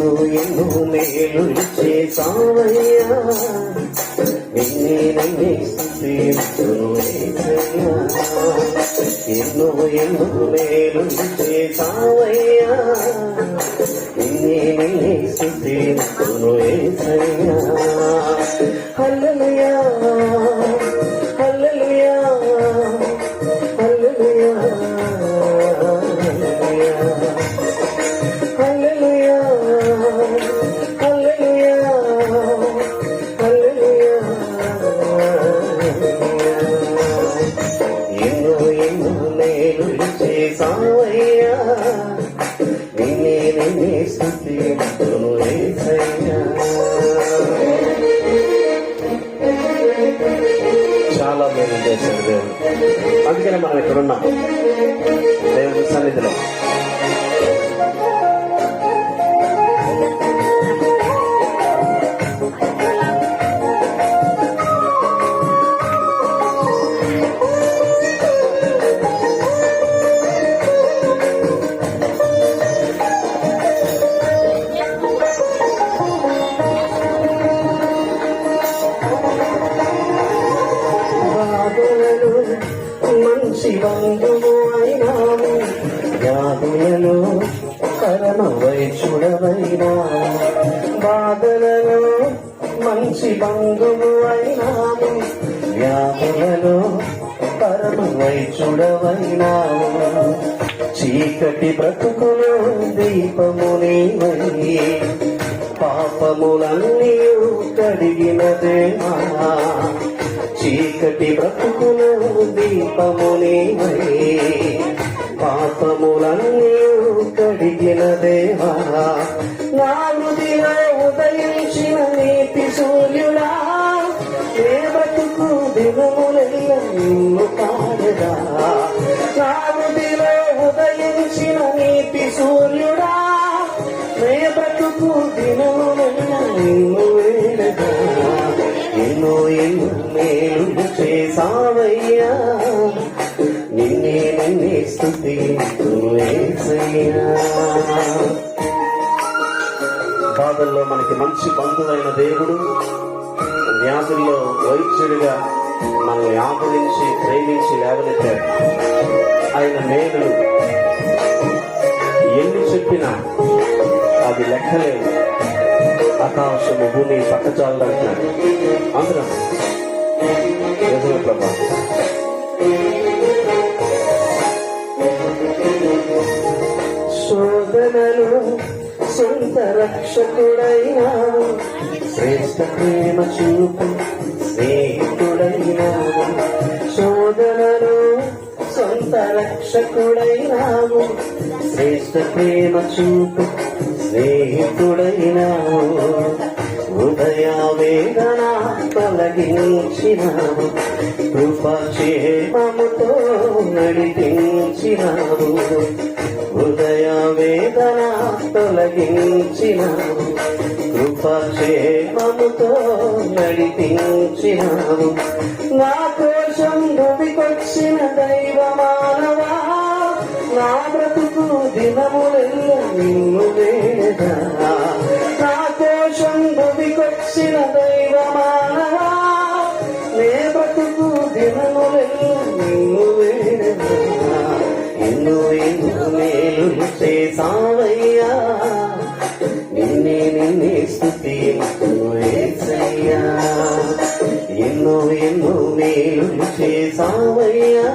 ఎన్నో మేలు చేసావయ్యా నిన్నే నన్నే ఎన్నో ఎన్నో మేలు చేసావయ్యా నిన్నే నన్నే స్థుతించును యేసయ్యా హల్లెలూయా హల్లెలూయా. చేసావయ్యా నిన్నే నిన్నే స్థుతించును యేసయ్యా చాలా మేలు చేశారు దేవుడు అందుకనే మనం ఇక్కడ ఉన్నాం దేవుని సన్నిధిలో. మంచి బంధువు అయినాము వ్యాధులను కరణ వైచుడవైనాము బాధలను మంచి బంధువు అయినాము వ్యాధులను కరణ వైచుడవైనాము చీకటి బ్రతుకులు దీపము నీవై పాపములన్నీ కడిగిన దేవా చీకటి బ్రతుకులు దీపమునివై పాపములన్నీ కడిగిన దేవా. నా ఉదయించిన నీతి సూర్యుడా ఏ బ్రతుకు దినములెల్ల నిన్ను కాడదా నా ఉదయించిన నీతి సూర్యుడా ఏ బ్రతుకు దినములెల్ల నిన్ను వేడదా ఎన్నో ఎన్నో సావయ్యా. నిన్నే నిన్నే స్థుతి బాధల్లో మనకి మంచి బంధువైన దేవుడు వ్యాధుల్లో వైద్యుడిగా మనల్ని ఆదరించి ప్రేమించి లేవనెత్తాడు. ఆయన మేలు ఎన్ని చెప్పినా అది లెక్కలేదు. ఆకాశము భూమి పక్కచాలంటున్నాడు అందరం రక్షకుడైనావు శ్రేష్ట ప్రేమ చూపు స్నేహితుడైనావు శోధనను సొంత రక్షకుడైనావు శ్రేష్ట ప్రేమ చూపు స్నేహితుడైనావు హృదయ వేదన తొలగించినావు. కృపక్షేమముతో నడిపించినావు. హృదయ వేదన తొలగించినావు. కృపక్షేమముతో నడిపించినావు. నా కోసం భూమికొచ్చిన దైవ మానవా నా బ్రతుకు దినములెల్ల నిన్ను వేడా? భూమికొచ్చిన దైవమానవా నే బ్రతుకు దినములెల్ల నిన్ను వేడా ఎన్ను ఎన్నో మేలు చేసావయ్యా నిన్నే నిన్నే స్థుతి యేసయ్యా ఎన్నో ఎన్నో మేలు చేసావయ్యా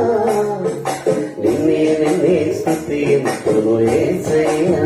నిన్నే నిన్నే స్థుతి యేసయ్యా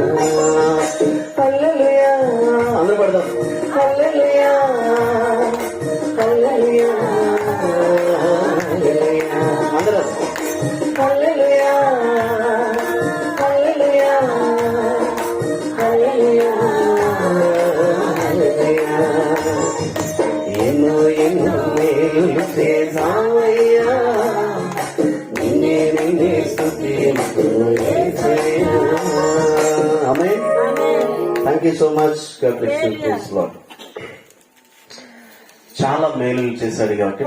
యూ సో మచ్ చాలా మేలు చేశాడు కాబట్టి